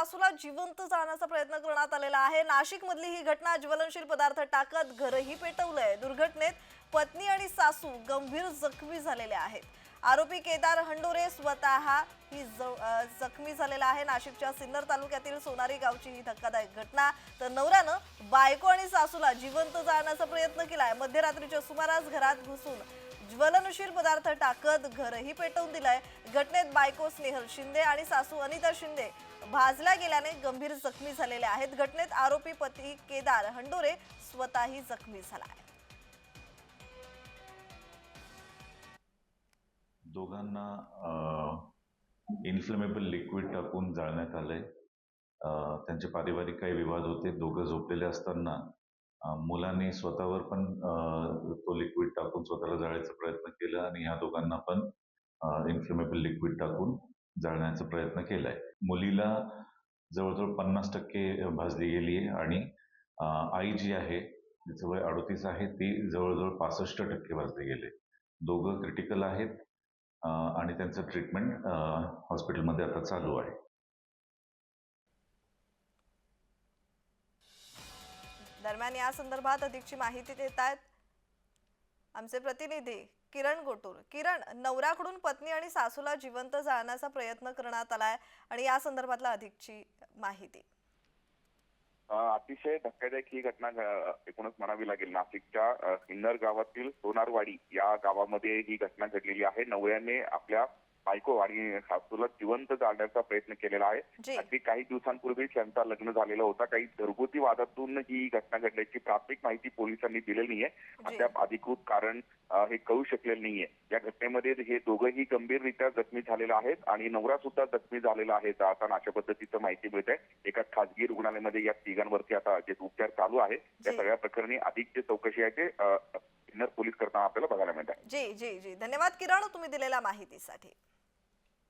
सासूला जिवंत जाण्याचा प्रयत्न करण्यात आलेला आहे. नाशिक मधली ही घटना ज्वलनशील पदार्थ टाकत घरही पेटवलंय. दुर्घटनेत पत्नी आणि सासू गंभीर जखमी झालेले आहेत. आरोपी केदार हंडोरे स्वतः ही जखमी झालेला आहे. नाशिकच्या सिन्नर तालुक्यातील सोनारी गावची ही धक्कादायक घटना. तर नवऱ्यानं बायको आणि सासूला जिवंत जाळण्याचा प्रयत्न केलाय. मध्यरात्रीच्या सुमारास घरात घुसून ज्वलनशील पदार्थ टाकत घरही पेटवून दिलाय. घटनेत बायको स्नेहल शिंदे आणि सासू अनिता शिंदे भाजल्या गेल्याने गंभीर जखमी झालेले आहेत. घटनेत आरोपी पती केदार हंडोरे स्वतःही जखमी झाला आहे. दोघांना इन्फ्लेमेबल लिक्विड टाकून जाळण्यात आलंय. त्यांचे पारिवारिक काही विवाद होते. दोघं झोपलेले असताना मुलांनी स्वतःवर पण तो लिक्विड टाकून स्वतःला जाळायचा प्रयत्न केला आणि ह्या दोघांना पण इन्फ्लेमेबल लिक्विड टाकून जाळण्याचा प्रयत्न केलाय. मुलीला जवळजवळ पन्नास टक्के भाजली गेली आहे आणि आई जी आहे तिचं वय अडोतीस आहे ती जवळजवळ पासष्ट टक्के भाजली गेले दोघं क्रिटिकल आहेत आणि त्यांचं ट्रीटमेंट हॉस्पिटलमध्ये आता चालू आहे. दरम्यान या संदर्भात अधिकची माहिती देत आहेत आमचे प्रतिनिधी किरण गोटूर. किरण नवऱ्याकडून पत्नी आणि सासूला जिवंत जाळण्याचा प्रयत्न करण्यात आलाय आणि या संदर्भातला अधिकची माहिती. अतिशय धक्कादायक ही घटना एकूणच म्हणावी लागेल. नाशिकच्या किन्नर सिन्नर गावातील सोनारवाडी या गावामध्ये ही घटना घडलेली आहे. नवऱ्याने आपल्या बायको आणि सासूला जिवंत जाळण्याचा प्रयत्न केलेला आहे. अगदी काही दिवसांपूर्वी त्यांचा लग्न झालेला होता. काही घरगुती वादातून ही घटना घडल्याची प्राथमिक माहिती पोलिसांनी दिलेली नाहीये. जी. अद्याप अधिकृत कारण हे कळू शकलेलं नाहीये. या घटनेमध्ये हे दोघंही गंभीररित्या जखमी झालेले आहेत आणि नवरा सुद्धा जखमी झालेला आहे आता अशा पद्धतीचं माहिती मिळत आहे एका खासगी रुग्णालयामध्ये या तिघांवरती आता जे उपचार चालू आहे त्या. सगळ्या प्रकरणी अधिक जे चौकशी आहे ते पोलीस करताना आपल्याला बघायला मिळत आहे जी जी जी. धन्यवाद किरण तुम्ही दिलेल्या माहितीसाठी.